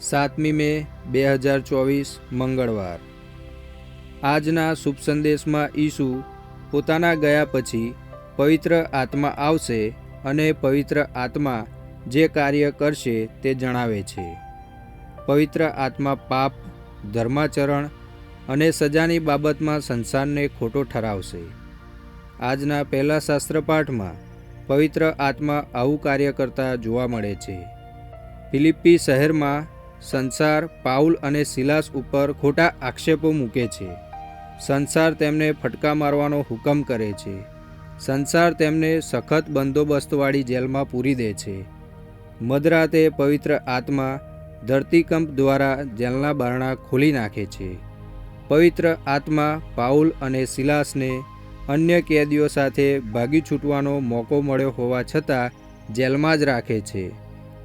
સાતમી મે, બે હજાર ચોવીસ, મંગળવાર. આજના શુભ સંદેશમાં ઈસુ પોતાના ગયા પછી પવિત્ર આત્મા આવશે અને પવિત્ર આત્મા જે કાર્ય કરશે તે જણાવે છે. પવિત્ર આત્મા પાપ, ધર્માચરણ અને સજાની બાબતમાં સંસારને ખોટો ઠરાવશે. આજના પહેલા શાસ્ત્રપાઠમાં પવિત્ર આત્મા આવું કાર્ય કરતા જોવા મળે છે. ફિલિપ્પી શહેરમાં સંસાર, પાઉલ અને સિલાસ ઉપર ખોટા આક્ષેપો મૂકે છે. સંસાર તેમને ફટકા મારવાનો હુકમ કરે છે. સંસાર તેમને સખત બંદોબસ્તવાળી જેલમાં પૂરી દે છે. મધરાતે પવિત્ર આત્મા ધરતીકંપ દ્વારા જેલના બારણા ખોલી નાખે છે. પવિત્ર આત્મા પાઉલ અને સિલાસને અન્ય કેદીઓ સાથે ભાગી છૂટવાનો મોકો મળ્યો હોવા છતાં જેલમાં જ રાખે છે.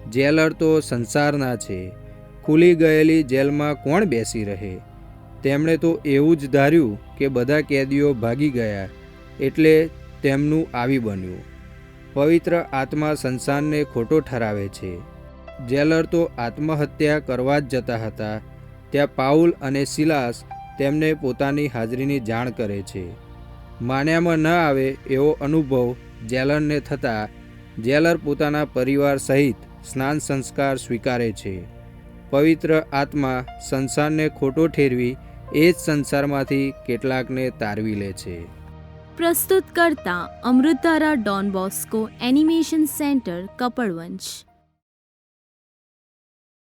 જેલર તો સંસારના છે. ખુલી ગયેલી જેલમાં કોણ બેસી રહે? તેમણે તો એવું જ ધાર્યું કે બધા કેદીઓ ભાગી ગયા, એટલે તેમનું આવી બન્યું. પવિત્ર આત્મા સંસારને ખોટો ઠરાવે છે. જેલર તો આત્મહત્યા કરવા જ જતા હતા. ત્યાં પાઉલ અને સિલાસ તેમને પોતાની હાજરીની જાણ કરે છે. માન્યામાં ન આવે એવો અનુભવ જેલરને થતાં, જેલર પોતાના પરિવાર સહિત સ્નાન સંસ્કાર સ્વીકારે છે. પવિત્ર આત્મા સંસારને ખોટો ઠેરવી, એ જ સંસારમાંથી કેટલાકને તારવી લે છે. પ્રસ્તુત કરતા Amritdhara Don Bosco animation centre, Kapadvanj.